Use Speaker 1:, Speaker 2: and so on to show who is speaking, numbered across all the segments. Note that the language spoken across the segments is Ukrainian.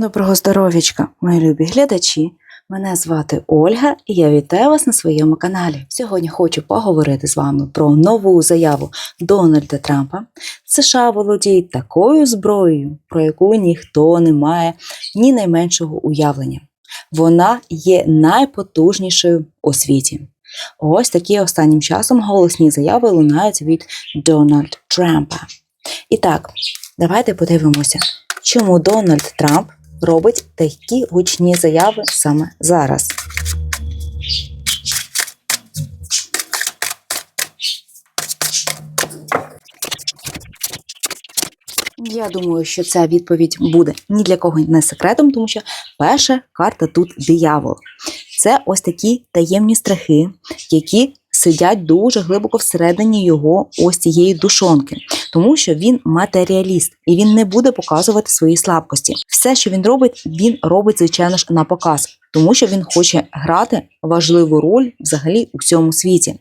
Speaker 1: Доброго здоров'ячка, мої любі глядачі. Мене звати Ольга і я вітаю вас на своєму каналі. Сьогодні хочу поговорити з вами про нову заяву Дональда Трампа. США володіють такою зброєю, про яку ніхто не має ні найменшого уявлення. Вона є найпотужнішою у світі. Ось такі останнім часом голосні заяви лунають від Дональда Трампа. І так, давайте подивимося, чому Дональд Трамп робить такі гучні заяви саме зараз. Я думаю, що ця відповідь буде ні для кого не секретом, тому що перша карта тут диявол. Це ось такі таємні страхи, які сидять дуже глибоко всередині його ось цієї душонки, тому що він матеріаліст і він не буде показувати свої слабкості. Все, що він робить, він робить, звичайно ж, на показ, тому що він хоче грати важливу роль взагалі у всьому світі.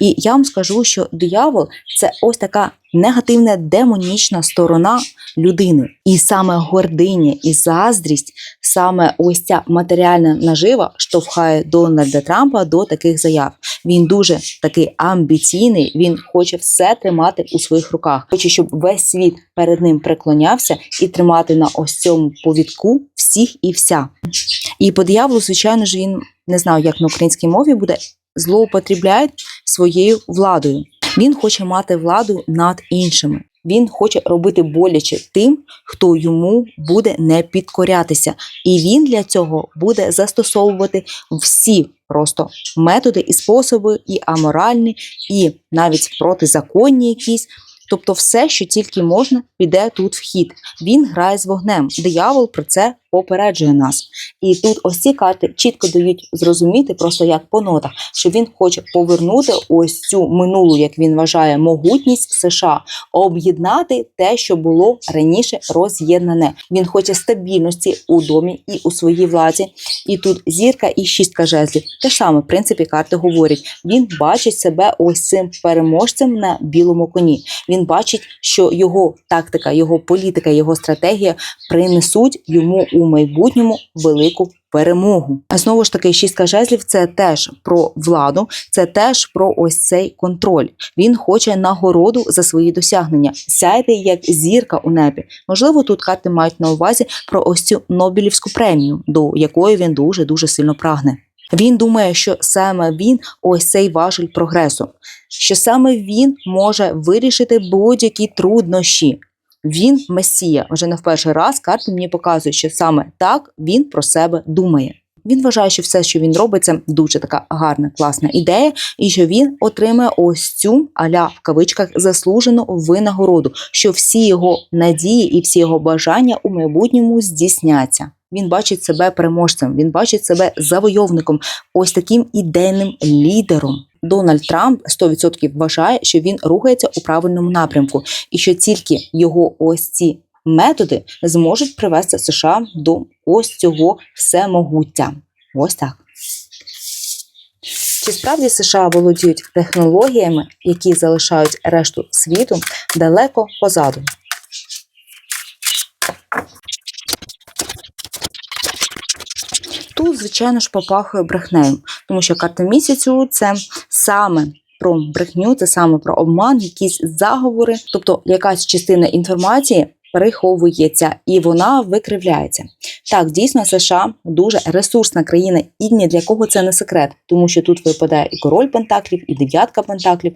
Speaker 1: І я вам скажу, що диявол це ось така негативна демонічна сторона людини. І саме гординя і заздрість, саме ось ця матеріальна нажива штовхає Дональда Трампа до таких заяв. Він дуже такий амбіційний, він хоче все тримати у своїх руках. Хоче, щоб весь світ перед ним преклонявся і тримати на ось цьому повідку всіх і вся. І по дияволу, звичайно ж, він не знаю, як на українській мові буде, злоупотрібляє своєю владою. Він хоче мати владу над іншими. Він хоче робити боляче тим, хто йому буде не підкорятися, і він для цього буде застосовувати всі просто методи і способи, і аморальні, і навіть протизаконні якісь. Тобто, все, що тільки можна, піде тут в хід. Він грає з вогнем. Диявол про це попереджує нас. І тут ось ці карти чітко дають зрозуміти, просто як по нотах, що він хоче повернути ось цю минулу, як він вважає, могутність США, об'єднати те, що було раніше роз'єднане. Він хоче стабільності у домі і у своїй владі. І тут зірка і шістка жезлів. Те саме, в принципі, карти говорять. Він бачить себе ось цим переможцем на білому коні. Він бачить, що його тактика, його політика, його стратегія принесуть йому у майбутньому велику перемогу. А знову ж таки, шістка жезлів це теж про владу, це теж про ось цей контроль. Він хоче нагороду за свої досягнення. Сяйте як зірка у небі. Можливо, тут карти мають на увазі про ось цю Нобелівську премію, до якої він дуже дуже сильно прагне. Він думає, що саме він ось цей важель прогресу, що саме він може вирішити будь-які труднощі. Він месія. Вже не в перший раз карти мені показують, що саме так він про себе думає. Він вважає, що все, що він робить, це дуже така гарна, класна ідея, і що він отримає ось цю аля в кавичках заслужену винагороду, що всі його надії і всі його бажання у майбутньому здійсняться. Він бачить себе переможцем, він бачить себе завойовником, ось таким ідейним лідером. Дональд Трамп 100% вважає, що він рухається у правильному напрямку, і що тільки його ось ці методи зможуть привести США до ось цього всемогуття. Ось так. Чи справді США володіють технологіями, які залишають решту світу далеко позаду? Тут, звичайно ж, попахує брехнею, тому що карта місяцю це саме про брехню, це саме про обман, якісь заговори, тобто якась частина інформації приховується і вона викривляється. Так, дійсно, США дуже ресурсна країна, і ні для кого це не секрет, тому що тут випадає і король Пентаклів, і дев'ятка Пентаклів.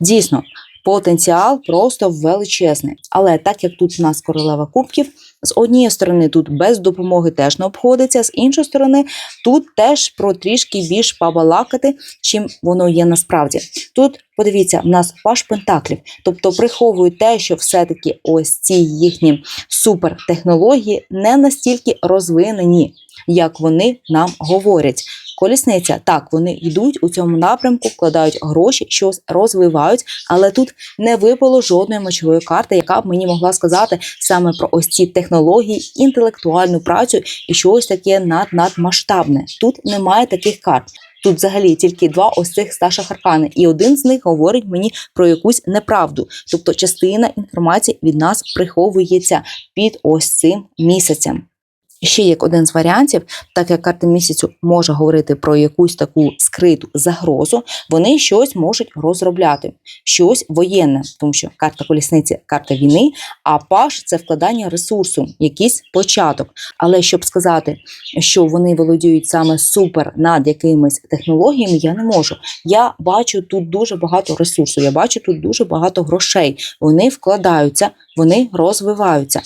Speaker 1: Дійсно, потенціал просто величезний. Але так як тут у нас королева кубків, з однієї сторони тут без допомоги теж не обходиться, з іншої сторони, тут теж про трішки більш побалакати, чим воно є насправді. Тут подивіться, в нас паш пентаклів, тобто приховують те, що все-таки ось ці їхні супертехнології не настільки розвинені, як вони нам говорять. Колісниця, так, вони йдуть у цьому напрямку, вкладають гроші, щось розвивають, але тут не випало жодної мочової карти, яка б мені могла сказати саме про ось ці технології, інтелектуальну працю і щось таке над надмасштабне. Тут немає таких карт. Тут взагалі тільки два ось цих старших аркани, і один з них говорить мені про якусь неправду. Тобто частина інформації від нас приховується під ось цим місяцем. Ще як один з варіантів, так як карта місяцю може говорити про якусь таку скриту загрозу, вони щось можуть розробляти, щось воєнне, тому що карта колісниці карта війни, а паш це вкладання ресурсу, якийсь початок. Але щоб сказати, що вони володіють саме супер над якимись технологіями, я не можу. Я бачу тут дуже багато ресурсу, я бачу тут дуже багато грошей. Вони вкладаються, вони розвиваються.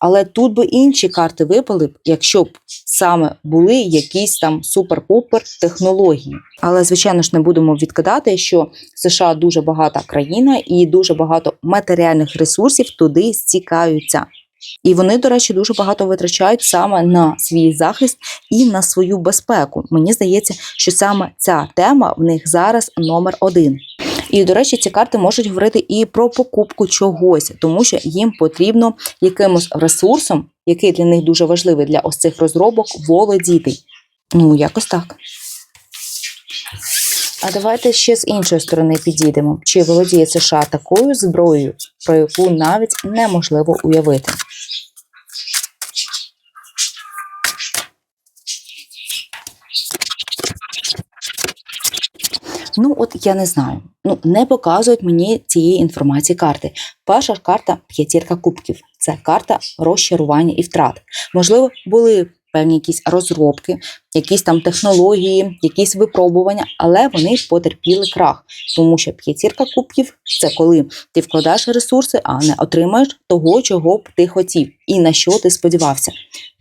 Speaker 1: Але тут би інші карти випали б, якщо б саме були якісь там супер-пупер технології. Але звичайно ж не будемо відкидати, що США дуже багата країна і дуже багато матеріальних ресурсів туди стікаються. І вони, до речі, дуже багато витрачають саме на свій захист і на свою безпеку. Мені здається, що саме ця тема в них зараз номер один. І, до речі, ці карти можуть говорити і про покупку чогось, тому що їм потрібно якимось ресурсом, який для них дуже важливий для ось цих розробок, володіти. Ну, якось так. А давайте ще з іншої сторони підійдемо. Чи володіє США такою зброєю, про яку навіть неможливо уявити? Ну, от я не знаю. Ну, не показують мені цієї інформації карти. Перша карта п'ятірка кубків. Це карта розчарування і втрат. Можливо, були певні якісь розробки, якісь там технології, якісь випробування, але вони потерпіли крах, тому що п'ятірка кубків це коли ти вкладаєш ресурси, а не отримаєш того, чого б ти хотів, і на що ти сподівався.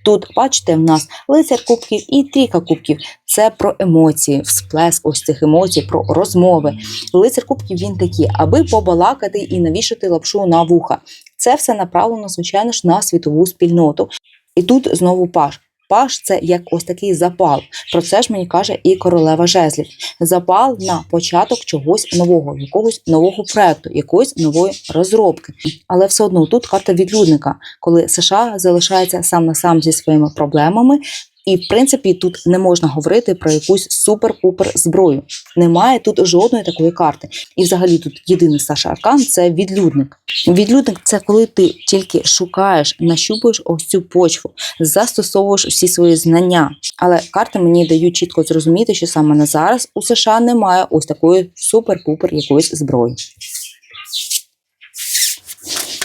Speaker 1: Тут, бачите, в нас лицар кубків і трійка кубків. Це про емоції, всплеск ось цих емоцій, про розмови. Лицар кубків він такий, аби побалакати і навішати лапшу на вуха. Це все направлено, звичайно ж, на світову спільноту. І тут знову паш. Паш це як ось такий запал. Про це ж мені каже і королева жезлів. Запал на початок чогось нового, якогось нового проекту, якоїсь нової розробки. Але все одно тут карта відлюдника, коли США залишається сам на сам зі своїми проблемами. І, в принципі, тут не можна говорити про якусь супер-пупер зброю. Немає тут жодної такої карти. І взагалі тут єдиний Саша Аркан це відлюдник. Відлюдник це коли ти тільки шукаєш, нащупуєш ось цю почву, застосовуєш всі свої знання. Але карти мені дають чітко зрозуміти, що саме на зараз у США немає ось такої супер-пупер якоїсь зброї.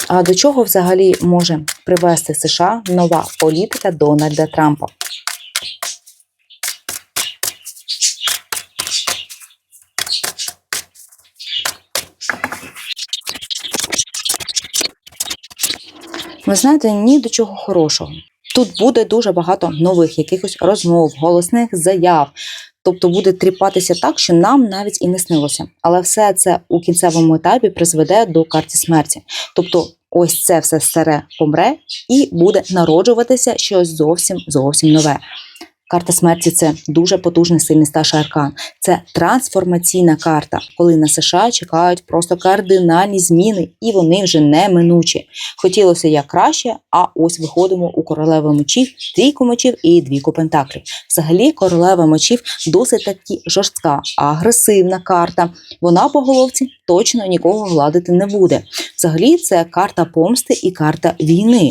Speaker 1: А до чого взагалі може привести США нова політика Дональда Трампа? Ви знаєте, ні до чого хорошого. Тут буде дуже багато нових якихось розмов, голосних заяв. Тобто буде тріпатися так, що нам навіть і не снилося. Але все це у кінцевому етапі призведе до карті смерті. Тобто, ось це все старе помре і буде народжуватися щось зовсім зовсім нове. Карта смерті це дуже потужний сильний старший аркан. Це трансформаційна карта, коли на США чекають просто кардинальні зміни, і вони вже неминучі. Хотілося як краще, а ось виходимо у королеву мечів, трійку мечів і двійку пентаклів. Взагалі, королева мечів досить таки жорстка, агресивна карта. Вона по головці точно нікого гладити не буде. Взагалі, це карта помсти і карта війни.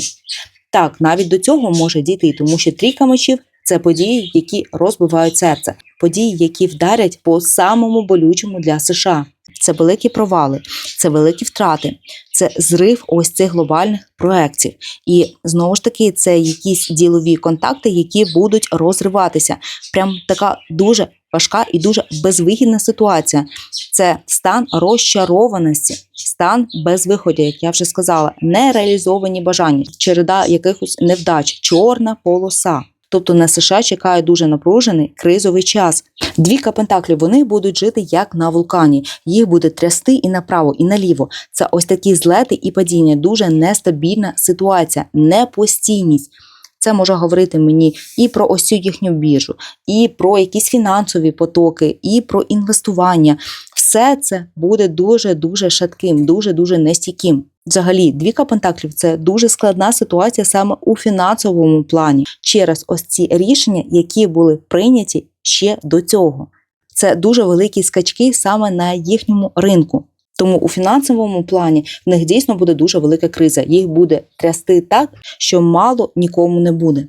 Speaker 1: Так, навіть до цього може дійти, тому що трійка мечів це події, які розбивають серце, події, які вдарять по самому болючому для США. Це великі провали, це великі втрати, це зрив ось цих глобальних проєктів. І знову ж таки, це якісь ділові контакти, які будуть розриватися. Прям така дуже важка і дуже безвигідна ситуація. Це стан розчарованості, стан безвиходу, як я вже сказала, нереалізовані бажання, череда якихось невдач, чорна полоса. Тобто на США чекає дуже напружений кризовий час. Двійка пентаклів вони будуть жити як на вулкані. Їх буде трясти і направо, і наліво. Це ось такі злети і падіння, дуже нестабільна ситуація, непостійність. Це може говорити мені і про ось їхню біржу, і про якісь фінансові потоки, і про інвестування. Все це буде дуже дуже шатким, дуже дуже нестійким. Взагалі, двіка пентаклів це дуже складна ситуація саме у фінансовому плані через ось ці рішення, які були прийняті ще до цього. Це дуже великі скачки саме на їхньому ринку. Тому у фінансовому плані в них дійсно буде дуже велика криза. Їх буде трясти так, що мало нікому не буде.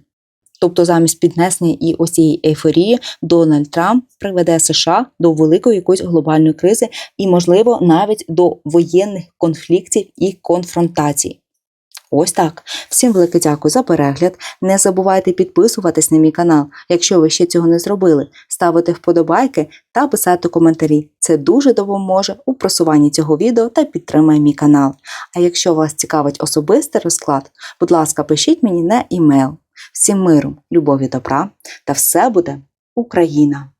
Speaker 1: Тобто, замість піднесення і ось ейфорії, Дональд Трамп приведе США до великої якоїсь глобальної кризи і, можливо, навіть до воєнних конфліктів і конфронтацій. Ось так. Всім велике дякую за перегляд. Не забувайте підписуватись на мій канал, якщо ви ще цього не зробили, ставити вподобайки та писати коментарі. Це дуже допоможе у просуванні цього відео та підтримає мій канал. А якщо вас цікавить особистий розклад, будь ласка, пишіть мені на імейл. Всім миру, любові, добра та все буде Україна!